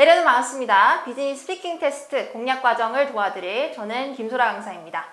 내려는 반갑습니다. 비즈니스 스피킹 테스트 공략 과정을 도와드릴 저는 김소라 강사입니다.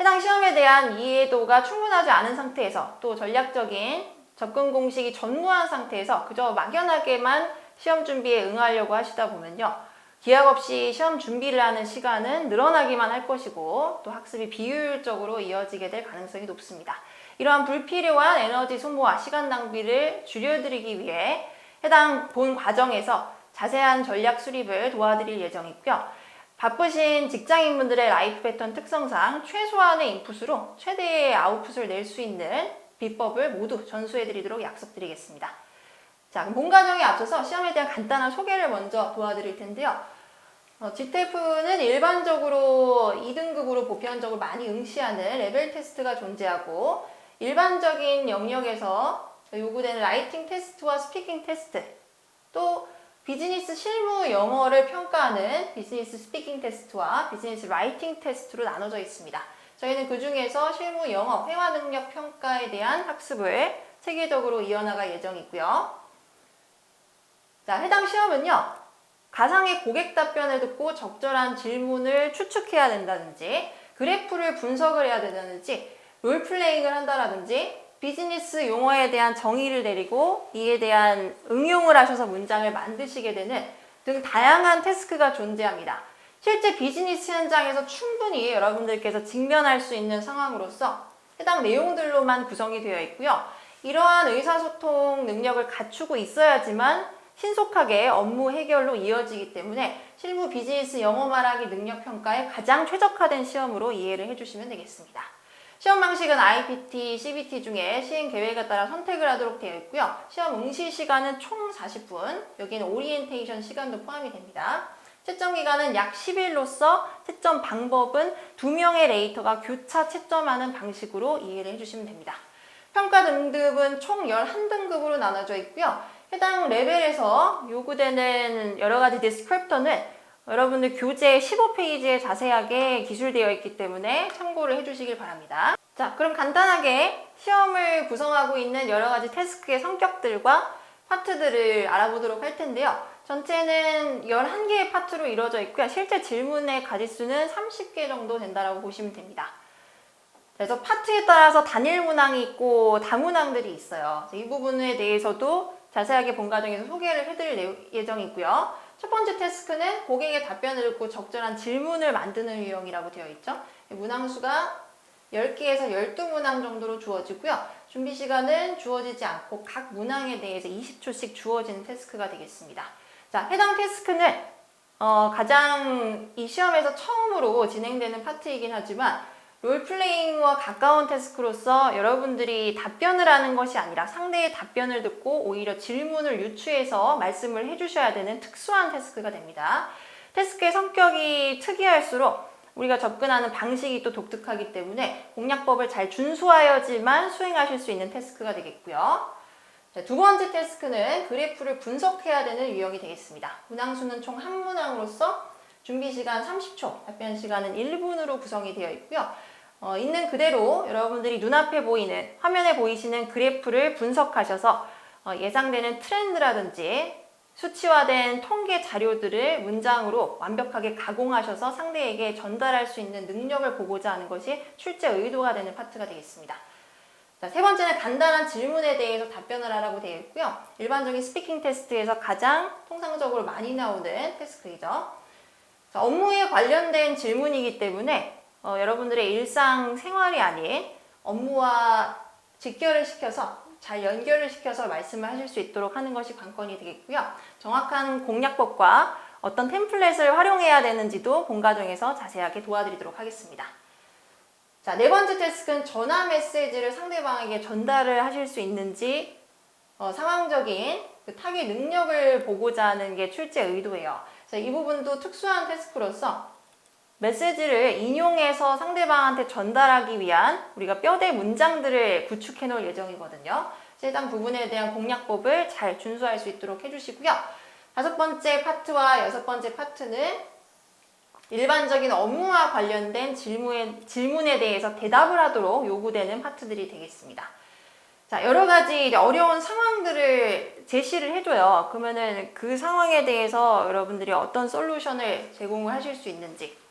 해당 시험에 대한 이해도가 충분하지 않은 상태에서 또 전략적인 접근 공식이 전무한 상태에서 그저 막연하게만 시험 준비에 응하려고 하시다 보면요. 기약 없이 시험 준비를 하는 시간은 늘어나기만 할 것이고 또 학습이 비효율적으로 이어지게 될 가능성이 높습니다. 이러한 불필요한 에너지 소모와 시간 낭비를 줄여드리기 위해 해당 본 과정에서 자세한 전략 수립을 도와드릴 예정이고요. 바쁘신 직장인분들의 라이프 패턴 특성상 최소한의 인풋으로 최대의 아웃풋을 낼 수 있는 비법을 모두 전수해드리도록 약속드리겠습니다. 자, 그럼 본 과정에 앞서서 시험에 대한 간단한 소개를 먼저 도와드릴 텐데요. 어, GTF는 일반적으로 2등급으로 보편적으로 많이 응시하는 레벨 테스트가 존재하고 일반적인 영역에서 요구되는 라이팅 테스트와 스피킹 테스트 또 비즈니스 실무 영어를 평가하는 비즈니스 스피킹 테스트와 비즈니스 라이팅 테스트로 나눠져 있습니다. 저희는 그 중에서 실무 영어 회화 능력 평가에 대한 학습을 체계적으로 이어나갈 예정이고요. 자, 해당 시험은요. 가상의 고객 답변을 듣고 적절한 질문을 추측해야 된다든지 그래프를 분석을 해야 된다든지 롤플레잉을 한다라든지 비즈니스 용어에 대한 정의를 내리고 이에 대한 응용을 하셔서 문장을 만드시게 되는 등 다양한 태스크가 존재합니다. 실제 비즈니스 현장에서 충분히 여러분들께서 직면할 수 있는 상황으로서 해당 내용들로만 구성이 되어 있고요. 이러한 의사소통 능력을 갖추고 있어야지만 신속하게 업무 해결로 이어지기 때문에 실무 비즈니스 영어 말하기 능력 평가에 가장 최적화된 시험으로 이해를 해주시면 되겠습니다. 시험 방식은 IPT, CBT 중에 시행 계획에 따라 선택을 하도록 되어 있고요. 시험 응시 시간은 총 40분, 여기는 오리엔테이션 시간도 포함이 됩니다. 채점 기간은 약 10일로서 채점 방법은 두 명의 레이터가 교차 채점하는 방식으로 이해를 해주시면 됩니다. 평가 등급은 총 11등급으로 나눠져 있고요. 해당 레벨에서 요구되는 여러 가지 디스크립터는 여러분들 교재 15페이지에 자세하게 기술되어 있기 때문에 참고를 해주시길 바랍니다. 자, 그럼 간단하게 시험을 구성하고 있는 여러 가지 태스크의 성격들과 파트들을 알아보도록 할 텐데요. 전체는 11개의 파트로 이루어져 있고요. 실제 질문의 가지수는 30개 정도 된다고 보시면 됩니다. 그래서 파트에 따라서 단일 문항이 있고 다문항들이 있어요. 이 부분에 대해서도 자세하게 본 과정에서 소개를 해드릴 예정이고요. 첫 번째 태스크는 고객의 답변을 듣고 적절한 질문을 만드는 유형이라고 되어 있죠. 문항 수가 10개에서 12문항 정도로 주어지고요. 준비 시간은 주어지지 않고 각 문항에 대해서 20초씩 주어지는 태스크가 되겠습니다. 자, 해당 태스크는 어, 가장 이 시험에서 처음으로 진행되는 파트이긴 하지만 롤플레잉과 가까운 태스크로서 여러분들이 답변을 하는 것이 아니라 상대의 답변을 듣고 오히려 질문을 유추해서 말씀을 해주셔야 되는 특수한 태스크가 됩니다. 태스크의 성격이 특이할수록 우리가 접근하는 방식이 또 독특하기 때문에 공략법을 잘 준수하여지만 수행하실 수 있는 태스크가 되겠고요. 자, 두 번째 태스크는 그래프를 분석해야 되는 유형이 되겠습니다. 문항수는 총 한 문항으로서 준비 시간 30초, 답변 시간은 1분으로 구성이 되어 있고요. 어, 있는 그대로 여러분들이 눈앞에 보이는 화면에 보이시는 그래프를 분석하셔서 어, 예상되는 트렌드라든지 수치화된 통계 자료들을 문장으로 완벽하게 가공하셔서 상대에게 전달할 수 있는 능력을 보고자 하는 것이 출제 의도가 되는 파트가 되겠습니다. 자, 세 번째는 간단한 질문에 대해서 답변을 하라고 되어 있고요. 일반적인 스피킹 테스트에서 가장 통상적으로 많이 나오는 태스크이죠. 자, 업무에 관련된 질문이기 때문에 어, 여러분들의 일상 생활이 아닌 업무와 직결을 시켜서 잘 연결을 시켜서 말씀을 하실 수 있도록 하는 것이 관건이 되겠고요. 정확한 공략법과 어떤 템플릿을 활용해야 되는지도 본 과정에서 자세하게 도와드리도록 하겠습니다. 자, 네 번째 태스크는 전화 메시지를 상대방에게 전달을 하실 수 있는지 어, 상황적인 그 타겟 능력을 보고자 하는 게 출제 의도예요. 그래서 이 부분도 특수한 태스크로서 메시지를 인용해서 상대방한테 전달하기 위한 우리가 뼈대 문장들을 구축해 놓을 예정이거든요. 해당 부분에 대한 공략법을 잘 준수할 수 있도록 해주시고요. 다섯 번째 파트와 여섯 번째 파트는 일반적인 업무와 관련된 질문에, 질문에 대해서 대답을 하도록 요구되는 파트들이 되겠습니다. 자, 여러 가지 어려운 상황들을 제시를 해줘요. 그러면은 그 상황에 대해서 여러분들이 어떤 솔루션을 제공을 하실 수 있는지,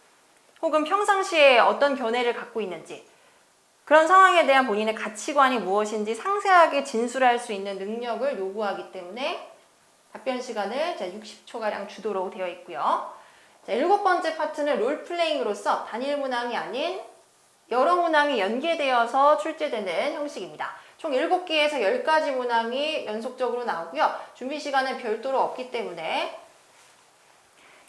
혹은 평상시에 어떤 견해를 갖고 있는지, 그런 상황에 대한 본인의 가치관이 무엇인지 상세하게 진술할 수 있는 능력을 요구하기 때문에 답변 시간을 60초가량 주도록 되어 있고요. 자, 일곱 번째 파트는 롤플레잉으로서 단일 문항이 아닌 여러 문항이 연계되어서 출제되는 형식입니다. 총 7개에서 10가지 문항이 연속적으로 나오고요. 준비 시간은 별도로 없기 때문에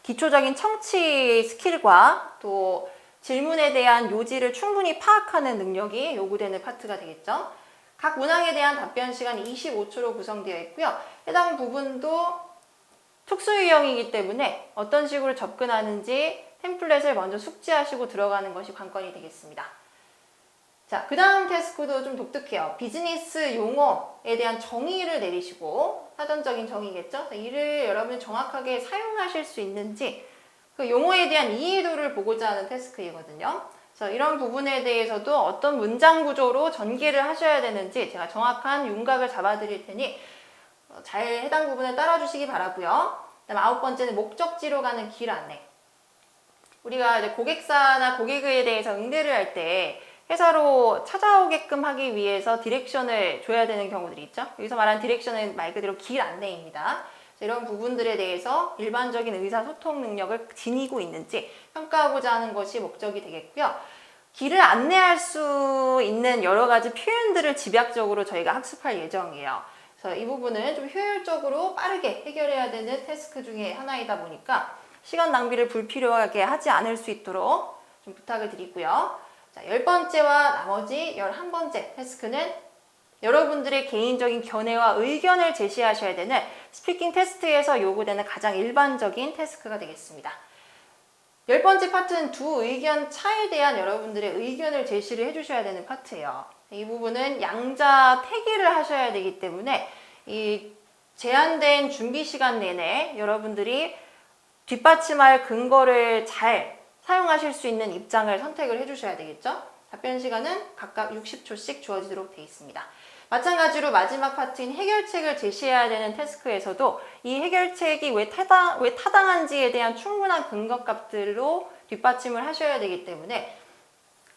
기초적인 청취 스킬과 또 질문에 대한 요지를 충분히 파악하는 능력이 요구되는 파트가 되겠죠. 각 문항에 대한 답변 시간이 25초로 구성되어 있고요. 해당 부분도 특수 유형이기 때문에 어떤 식으로 접근하는지 템플릿을 먼저 숙지하시고 들어가는 것이 관건이 되겠습니다. 자, 그 다음 태스크도 좀 독특해요. 비즈니스 용어에 대한 정의를 내리시고, 사전적인 정의겠죠? 이를 여러분이 정확하게 사용하실 수 있는지, 그 용어에 대한 이해도를 보고자 하는 태스크이거든요. 그래서 이런 부분에 대해서도 어떤 문장 구조로 전개를 하셔야 되는지 제가 정확한 윤곽을 잡아 드릴 테니 어, 잘 해당 부분을 따라 주시기 바라고요. 그다음 아홉 번째는 목적지로 가는 길 안내. 우리가 이제 고객사나 고객에 대해서 응대를 할때 회사로 찾아오게끔 하기 위해서 디렉션을 줘야 되는 경우들이 있죠. 여기서 말하는 디렉션은 말 그대로 길 안내입니다. 이런 부분들에 대해서 일반적인 의사소통 능력을 지니고 있는지 평가하고자 하는 것이 목적이 되겠고요. 길을 안내할 수 있는 여러 가지 표현들을 집약적으로 저희가 학습할 예정이에요. 그래서 이 부분은 좀 효율적으로 빠르게 해결해야 되는 태스크 중에 하나이다 보니까 시간 낭비를 불필요하게 하지 않을 수 있도록 좀 부탁을 드리고요. 자, 열 번째와 나머지 열한 번째 태스크는 여러분들의 개인적인 견해와 의견을 제시하셔야 되는 스피킹 테스트에서 요구되는 가장 일반적인 태스크가 되겠습니다. 열 번째 파트는 두 의견 차에 대한 여러분들의 의견을 제시를 해주셔야 되는 파트예요. 이 부분은 양자 태기를 하셔야 되기 때문에 이 제한된 준비 시간 내내 여러분들이 뒷받침할 근거를 잘 사용하실 수 있는 입장을 선택을 해주셔야 되겠죠? 답변 시간은 각각 60초씩 주어지도록 되어 있습니다. 마찬가지로 마지막 파트인 해결책을 제시해야 되는 태스크에서도 이 해결책이 왜, 타당, 왜 타당한지에 대한 충분한 근거값들로 뒷받침을 하셔야 되기 때문에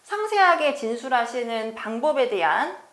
상세하게 진술하시는 방법에 대한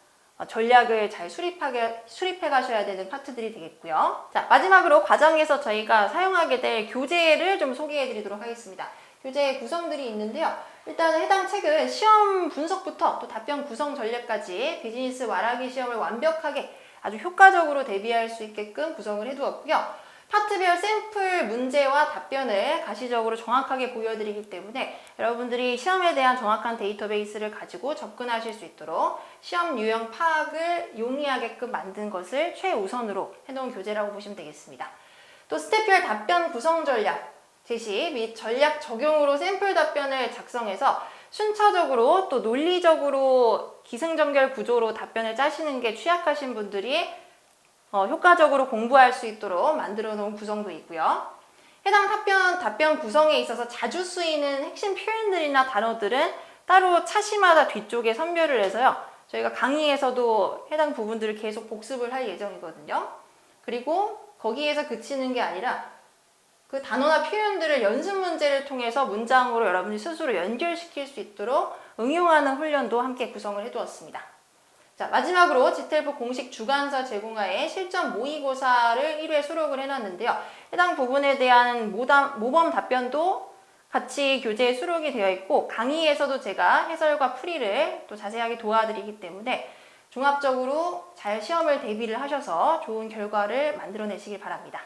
전략을 잘 수립하게, 수립해 가셔야 되는 파트들이 되겠고요. 자, 마지막으로 과정에서 저희가 사용하게 될 교재를 좀 소개해 드리도록 하겠습니다. 교재 구성들이 있는데요. 일단 해당 책은 시험 분석부터 또 답변 구성 전략까지 비즈니스 말하기 시험을 완벽하게 아주 효과적으로 대비할 수 있게끔 구성을 해두었고요. 파트별 샘플 문제와 답변을 가시적으로 정확하게 보여드리기 때문에 여러분들이 시험에 대한 정확한 데이터베이스를 가지고 접근하실 수 있도록 시험 유형 파악을 용이하게끔 만든 것을 최우선으로 해놓은 교재라고 보시면 되겠습니다. 또 스텝별 답변 구성 전략 제시 및 전략 적용으로 샘플 답변을 작성해서 순차적으로 또 논리적으로 기승전결 구조로 답변을 짜시는 게 취약하신 분들이 어, 효과적으로 공부할 수 있도록 만들어 놓은 구성도 있고요. 해당 답변, 답변 구성에 있어서 자주 쓰이는 핵심 표현들이나 단어들은 따로 차시마다 뒤쪽에 선별을 해서요. 저희가 강의에서도 해당 부분들을 계속 복습을 할 예정이거든요. 그리고 거기에서 그치는 게 아니라 그 단어나 표현들을 연습 문제를 통해서 문장으로 여러분이 스스로 연결시킬 수 있도록 응용하는 훈련도 함께 구성을 해두었습니다. 자, 마지막으로 지텔프 공식 주관서 제공하에 실전 모의고사를 1회 수록을 해놨는데요. 해당 부분에 대한 모담, 모범 답변도 같이 교재에 수록이 되어 있고 강의에서도 제가 해설과 풀이를 또 자세하게 도와드리기 때문에 종합적으로 잘 시험을 대비를 하셔서 좋은 결과를 만들어내시길 바랍니다.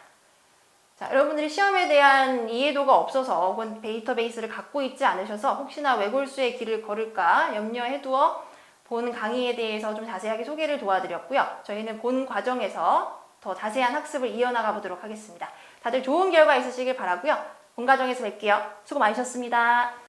자, 여러분들이 시험에 대한 이해도가 없어서 혹은 데이터베이스를 갖고 있지 않으셔서 혹시나 외골수의 길을 걸을까 염려해 두어 본 강의에 대해서 좀 자세하게 소개를 도와드렸고요. 저희는 본 과정에서 더 자세한 학습을 이어나가 보도록 하겠습니다. 다들 좋은 결과 있으시길 바라고요. 본 과정에서 뵐게요. 수고 많으셨습니다.